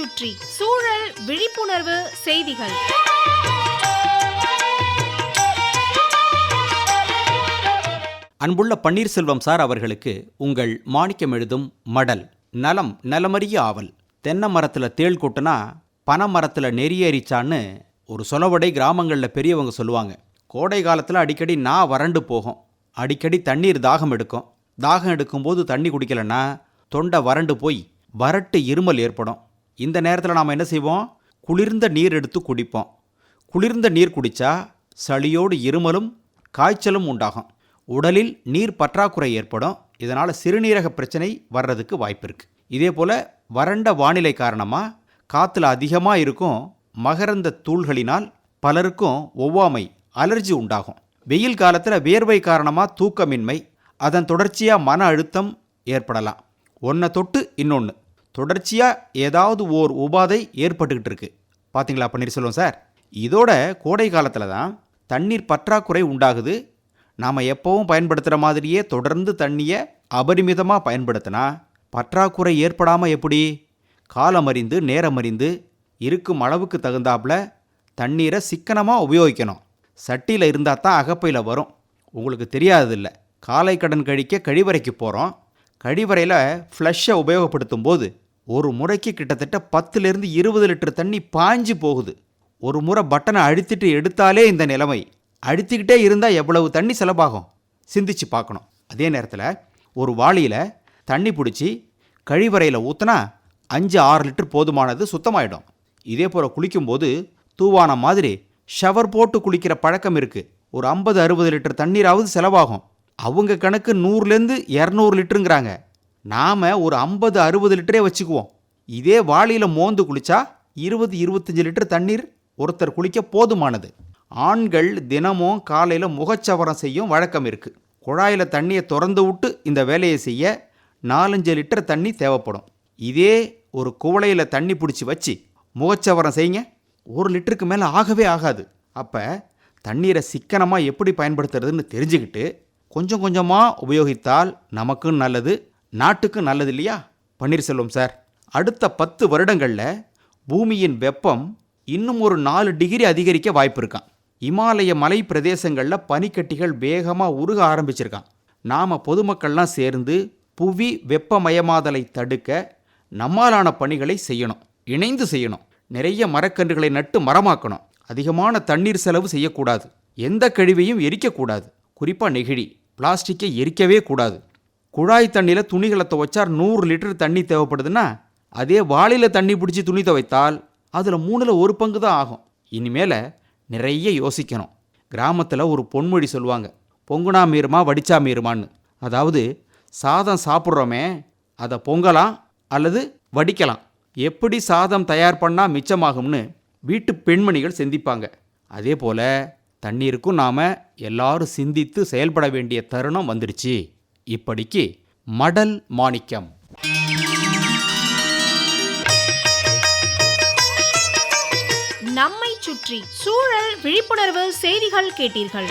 சுற்றி சூழல் விழிப்புணர்வு செய்திகள். அன்புள்ள பன்னீர்செல்வம் சார் அவர்களுக்கு உங்கள் மாணிக்கம் எழுதும் மடல் நலம் நலமறிய ஆவல். தென்னை மரத்தில் தேள் கொட்டுனா பனை மரத்தில் நெறியேறிச்சான்னு ஒரு சொலவடை கிராமங்களில் பெரியவங்க சொல்லுவாங்க. கோடை காலத்தில் அடிக்கடி நான் வறண்டு போகும். அடிக்கடி தண்ணீர் தாகம் எடுக்கும். தாகம் எடுக்கும்போது தண்ணி குடிக்கலைன்னா தொண்டை வறண்டு போய் வறட்டு இருமல் ஏற்படும். இந்த நேரத்தில் நாம் என்ன செய்வோம்? குளிர்ந்த நீர் எடுத்து குடிப்போம். குளிர்ந்த நீர் குடித்தா சளியோடு இருமலும் காய்ச்சலும் உண்டாகும். உடலில் நீர் பற்றாக்குறை ஏற்படும். இதனால் சிறுநீரக பிரச்சனை வர்றதுக்கு வாய்ப்பு இருக்குது இதே போல் வறண்ட வானிலை காரணமாக காற்றுல அதிகமாக இருக்கும் மகரந்த தூள்களினால் பலருக்கும் ஒவ்வாமை அலர்ஜி உண்டாகும். வெயில் காலத்தில் வேர்வை காரணமாக தூக்கமின்மை அதன் தொடர்ச்சியாக மன அழுத்தம் ஏற்படலாம். ஒன்றை தொட்டு இன்னொன்று தொடர்ச்சியாக ஏதாவது ஓர் உபாதை ஏற்பட்டுக்கிட்டு இருக்குது பார்த்தீங்களா பன்னீர்செல்வம் சார்? இதோட கோடை காலத்தில் தான் தண்ணீர் பற்றாக்குறை உண்டாகுது. நாம் எப்போவும் பயன்படுத்துகிற மாதிரியே தொடர்ந்து தண்ணியை அபரிமிதமாக பயன்படுத்தினா பற்றாக்குறை ஏற்படாமல் எப்படி? காலம் அறிந்து நேரம் அறிந்து இருக்கும் அளவுக்கு தகுந்தாப்புல தண்ணீரை சிக்கனமாக உபயோகிக்கணும். சட்டியில் இருந்தால் தான் அகப்பையில் வரும். உங்களுக்கு தெரியாததில்ல. காலை கடன் கழிக்க கழிவறைக்கு போகிறோம் கழிவறையில் ஃப்ளஷ்ஷை உபயோகப்படுத்தும் போது ஒரு முறைக்கு கிட்டத்தட்ட பத்துலேருந்து இருபது லிட்டர் தண்ணி பாஞ்சு போகுது. ஒரு முறை பட்டனை அழுத்திட்டு எடுத்தாலே இந்த நிலைமை. அழுத்திக்கிட்டே இருந்தால் எவ்வளவு தண்ணி செலவாகும்? சிந்திச்சு பார்க்கணும். அதே நேரத்தில் ஒரு வாளியில் தண்ணி பிடிச்சி கழிவறையில் ஊற்றினா அஞ்சு ஆறு லிட்டர் போதுமானது சுத்தமாயிடும். இதே போல் குளிக்கும்போது தூவான மாதிரி ஷவர் போட்டு குளிக்கிற பழக்கம் இருக்குது ஒரு ஐம்பது அறுபது லிட்டர் தண்ணீராவது செலவாகும். அவங்க கணக்கு நூறுலேருந்து இரநூறு லிட்டருங்கிறாங்க. நாம் ஒரு ஐம்பது அறுபது லிட்டரே வச்சுக்குவோம். இதே வாளியில் மோந்து குளிச்சா இருபது இருபத்தஞ்சி லிட்டர் தண்ணீர் ஒருத்தர் குளிக்க போதுமானது. ஆண்கள் தினமும் காலையில் முகச்சவரம் செய்யும் வழக்கம் இருக்குது குழாயில் தண்ணியை திறந்து விட்டு இந்த வேலையை செய்ய நாலஞ்சு லிட்டர் தண்ணி தேவைப்படும். இதே ஒரு குவளையில் தண்ணி பிடிச்சி வச்சு முகச்சவரம் செய்யுங்க. ஒரு லிட்டருக்கு மேலே ஆகவே ஆகாது. அப்போ தண்ணீரை சிக்கனமாக எப்படி பயன்படுத்துறதுன்னு தெரிஞ்சுக்கிட்டு கொஞ்சம் கொஞ்சமாக உபயோகித்தால் நமக்கும் நல்லது நாட்டுக்கும் நல்லது இல்லையா? பன்னீர்செல்வம் சார். அடுத்த பத்து வருடங்களில் பூமியின் வெப்பம் இன்னும் ஒரு நாலு டிகிரி அதிகரிக்க வாய்ப்பு இருக்கான் இமாலய மலை பிரதேசங்களில் பனிக்கட்டிகள் வேகமாக உருக ஆரம்பிச்சிருக்கான் நாம் பொதுமக்கள்லாம் சேர்ந்து புவி வெப்பமயமாதலை தடுக்க நம்மாலான பணிகளை செய்யணும் இணைந்து செய்யணும். நிறைய மரக்கன்றுகளை நட்டு மரமாக்கணும். அதிகமான தண்ணீர் செலவு செய்யக்கூடாது. எந்த கழிவையும் எரிக்கக்கூடாது. குறிப்பாக நெகிழி. பிளாஸ்டிக்கை எரிக்கவே கூடாது. குழாய் தண்ணியில் துணிகளை துவைச்சா நூறு லிட்டர் தண்ணி தேவைப்படுதுன்னா அதே வாளியில் தண்ணி பிடிச்சி துணி துவைத்தால் அதில் மூணில் ஒரு பங்கு தான் ஆகும். இனிமேல் நிறைய யோசிக்கணும். கிராமத்தில் ஒரு பொன்மொழி சொல்லுவாங்க பொங்குனா மீறுமா வடிச்சா மீறுமான்னு. அதாவது சாதம் சாப்பிட்றோமே அதை பொங்கலாம் அல்லது வடிக்கலாம். எப்படி சாதம் தயார் பண்ணால் மிச்சமாகும்னு வீட்டு பெண்மணிகள் சிந்திப்பாங்க. அதே போல் தண்ணீருக்கும் நாம் எல்லாரும் சிந்தித்து செயல்பட வேண்டிய தருணம் வந்துடுச்சு. இப்படிக்கு மடல் மாணிக்கம். நம்மை சுற்றி சூழல் விழிப்புணர்வு செய்திகள் கேட்டீர்கள்.